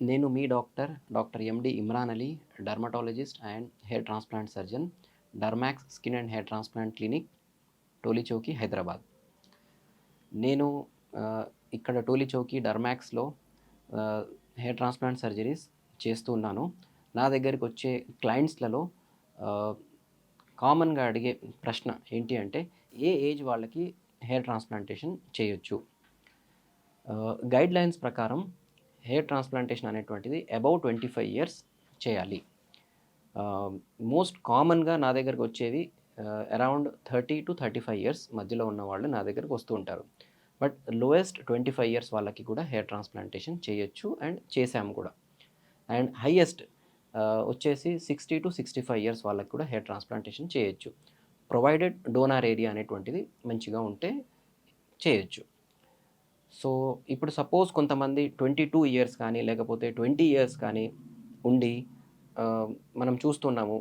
నేను మీ doctor doctor MD Imran Ali dermatologist and hair transplant surgeon Dermax skin and hair transplant clinic Tolichowki Hyderabad. నేను ఇక్కడ టోలీచౌకి డర్మాక్స్లో hair transplant surgeries చేస్తూ ఉన్నాను. నా దగ్గరికి వచ్చే క్లయింట్స్లలో కామన్గా అడిగే ప్రశ్న ఏంటి అంటే ఏ ఏజ్ వాళ్ళకి హెయిర్ ట్రాన్స్ప్లాంటేషన్ చేయొచ్చు? గైడ్ లైన్స్ ప్రకారం హెయిర్ ట్రాన్స్ప్లాంటేషన్ అనేటువంటిది అబౌవ్ ట్వంటీ ఫైవ్ ఇయర్స్ చేయాలి. మోస్ట్ కామన్గా నా దగ్గరకు వచ్చేది around thirty to thirty five years మధ్యలో ఉన్న వాళ్ళు నా దగ్గరకు వస్తూ ఉంటారు. But lowest twenty five years వాళ్ళకి కూడా హెయిర్ ట్రాన్స్ప్లాంటేషన్ చేయొచ్చు అండ్ చేసాము కూడా. అండ్ హైయెస్ట్ వచ్చేసి sixty to sixty five years వాళ్ళకి కూడా హెయిర్ ట్రాన్స్ప్లాంటేషన్ చేయొచ్చు. ప్రొవైడెడ్ డోనార్ ఏరియా అనేటువంటిది మంచిగా ఉంటే చేయొచ్చు. సో ఇప్పుడు సపోజ్ కొంతమంది ట్వంటీ టూ ఇయర్స్ కానీ లేకపోతే ట్వంటీ ఇయర్స్ కానీ ఉండి మనం చూస్తున్నాము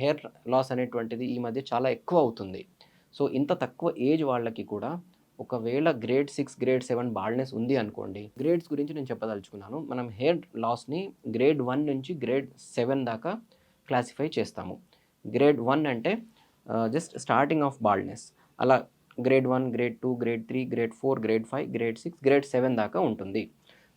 హెయిర్ లాస్ అనేటువంటిది ఈ మధ్య చాలా ఎక్కువ అవుతుంది. సో ఇంత తక్కువ ఏజ్ వాళ్ళకి కూడా ఒకవేళ grade six grade seven baldness ఉంది అనుకోండి గ్రేడ్స్ గురించి నేను చెప్పదలుచుకున్నాను. మనం హెయిర్ లాస్ని గ్రేడ్ వన్ నుంచి గ్రేడ్ సెవెన్ దాకా క్లాసిఫై చేస్తాము. గ్రేడ్ వన్ అంటే జస్ట్ స్టార్టింగ్ ఆఫ్ బాల్నెస్ అలా grade one grade two grade three grade four grade five grade six grade seven దాకా ఉంటుంది.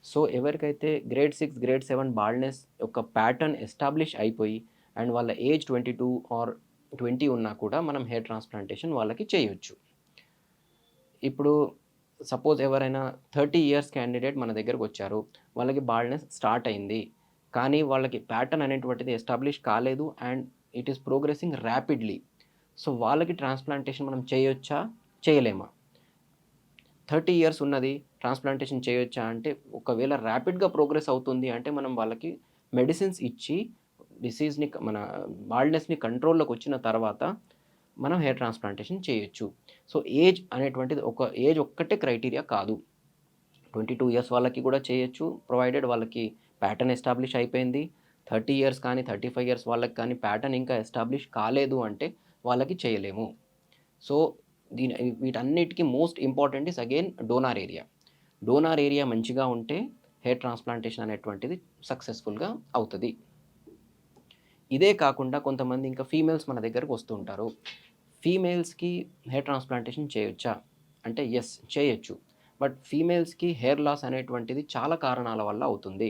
సో ఎవరికైతే grade six grade seven baldness యొక్క pattern establish అయిపోయి and వాళ్ళ age twenty two or twenty ఉన్నా కూడా మనం హెయిర్ ట్రాన్స్ప్లాంటేషన్ వాళ్ళకి చేయొచ్చు. ఇప్పుడు సపోజ్ ఎవరైనా థర్టీ ఇయర్స్ క్యాండిడేట్ మన దగ్గరకు వచ్చారు వాళ్ళకి బాల్నెస్ స్టార్ట్ అయింది కానీ వాళ్ళకి ప్యాటర్న్ అనేటువంటిది ఎస్టాబ్లిష్ కాలేదు and it is progressing rapidly so వాళ్ళకి ట్రాన్స్ప్లాంటేషన్ మనం చేయొచ్చా? చేయలేమా? థర్టీ ఇయర్స్ ఉన్నది ట్రాన్స్ప్లాంటేషన్ చేయొచ్చా అంటే ఒకవేళ ర్యాపిడ్గా ప్రోగ్రెస్ అవుతుంది అంటే మనం వాళ్ళకి మెడిసిన్స్ ఇచ్చి డిసీజ్ని మన బాల్నెస్ని కంట్రోల్లోకి వచ్చిన తర్వాత మనం హెయిర్ ట్రాన్స్ప్లాంటేషన్ చేయొచ్చు. సో ఏజ్ అనేటువంటిది ఒక ఏజ్ ఒక్కటే క్రైటీరియా కాదు. ట్వంటీ టూ ఇయర్స్ వాళ్ళకి కూడా చేయొచ్చు ప్రొవైడెడ్ వాళ్ళకి ప్యాటర్న్ ఎస్టాబ్లిష్ అయిపోయింది. థర్టీ ఇయర్స్ కానీ థర్టీ ఫైవ్ ఇయర్స్ వాళ్ళకి కానీ ప్యాటర్న్ ఇంకా ఎస్టాబ్లిష్ కాలేదు అంటే వాళ్ళకి చేయలేము. సో దీని వీటన్నిటికీ most important is again donor area. Donor area మంచిగా ఉంటే హెయిర్ ట్రాన్స్ప్లాంటేషన్ అనేటువంటిది సక్సెస్ఫుల్గా అవుతుంది. ఇదే కాకుండా కొంతమంది ఇంకా ఫీమేల్స్ మన దగ్గరకు వస్తుంటారు ఫీమేల్స్కి హెయిర్ ట్రాన్స్ప్లాంటేషన్ చేయొచ్చా? అంటే ఎస్ చేయొచ్చు. బట్ ఫీమేల్స్కి హెయిర్ లాస్ అనేటువంటిది చాలా కారణాల వల్ల అవుతుంది.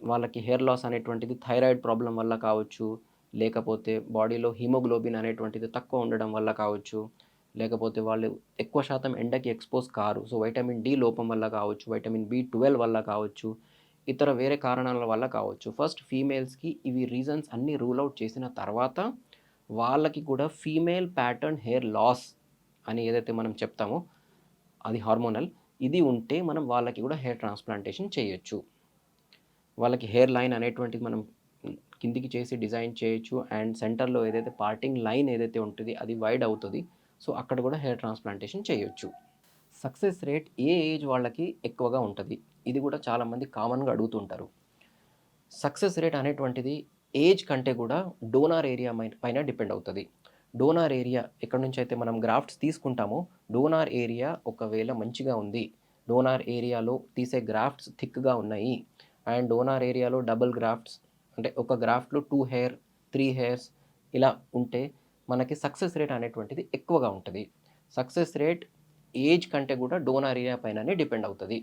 వాళ్ళకి హెయిర్ లాస్ అనేటువంటిది థైరాయిడ్ ప్రాబ్లం వల్ల కావచ్చు లేకపోతే బాడీలో హిమోగ్లోబిన్ అనేటువంటిది తక్కువ ఉండడం వల్ల కావచ్చు లేకపోతే వాళ్ళు ఎక్కువ శాతం ఎండకి ఎక్స్పోజ్ కారు. సో వైటమిన్ డి లోపం వల్ల కావచ్చు వైటమిన్ బి ట్వెల్వ్ వల్ల కావచ్చు ఇతర వేరే కారణాల వల్ల కావచ్చు. ఫస్ట్ ఫీమేల్స్కి ఇవి రీజన్స్ అన్నీ రూల్ అవుట్ చేసిన తర్వాత వాళ్ళకి కూడా ఫీమేల్ ప్యాటర్న్ హెయిర్ లాస్ అని ఏదైతే మనం చెప్తామో అది హార్మోనల్ ఇది ఉంటే మనం వాళ్ళకి కూడా హెయిర్ ట్రాన్స్ప్లాంటేషన్ చేయొచ్చు. వాళ్ళకి హెయిర్ లైన్ అనేటువంటిది మనం కిందికి చేసి డిజైన్ చేయొచ్చు. అండ్ సెంటర్లో ఏదైతే పార్టింగ్ లైన్ ఏదైతే ఉంటుంది అది వైడ్ అవుతుంది. సో అక్కడ కూడా హెయిర్ ట్రాన్స్ప్లాంటేషన్ చేయొచ్చు. సక్సెస్ రేట్ ఏ ఏజ్ వాళ్ళకి ఎక్కువగా ఉంటుంది? ఇది కూడా చాలామంది కామన్గా అడుగుతుంటారు. సక్సెస్ రేట్ అనేటువంటిది ఏజ్ కంటే కూడా డోనార్ ఏరియా పైన డిపెండ్ అవుతుంది. డోనార్ ఏరియా ఎక్కడి నుంచి అయితే మనం గ్రాఫ్ట్స్ తీసుకుంటామో డోనార్ ఏరియా ఒకవేళ మంచిగా ఉంది డోనార్ ఏరియాలో తీసే గ్రాఫ్ట్స్ థిక్గా ఉన్నాయి అండ్ డోనార్ ఏరియాలో డబుల్ గ్రాఫ్ట్స్ అంటే ఒక గ్రాఫ్ట్లో టూ హెయిర్ త్రీ హెయిర్స్ ఇలా ఉంటే మనకి సక్సెస్ రేట్ అనేటువంటిది ఎక్కువగా ఉంటుంది. సక్సెస్ రేట్ ఏజ్ కంటే కూడా డోనార్ ఏరియా పైననే డిపెండ్ అవుతుంది.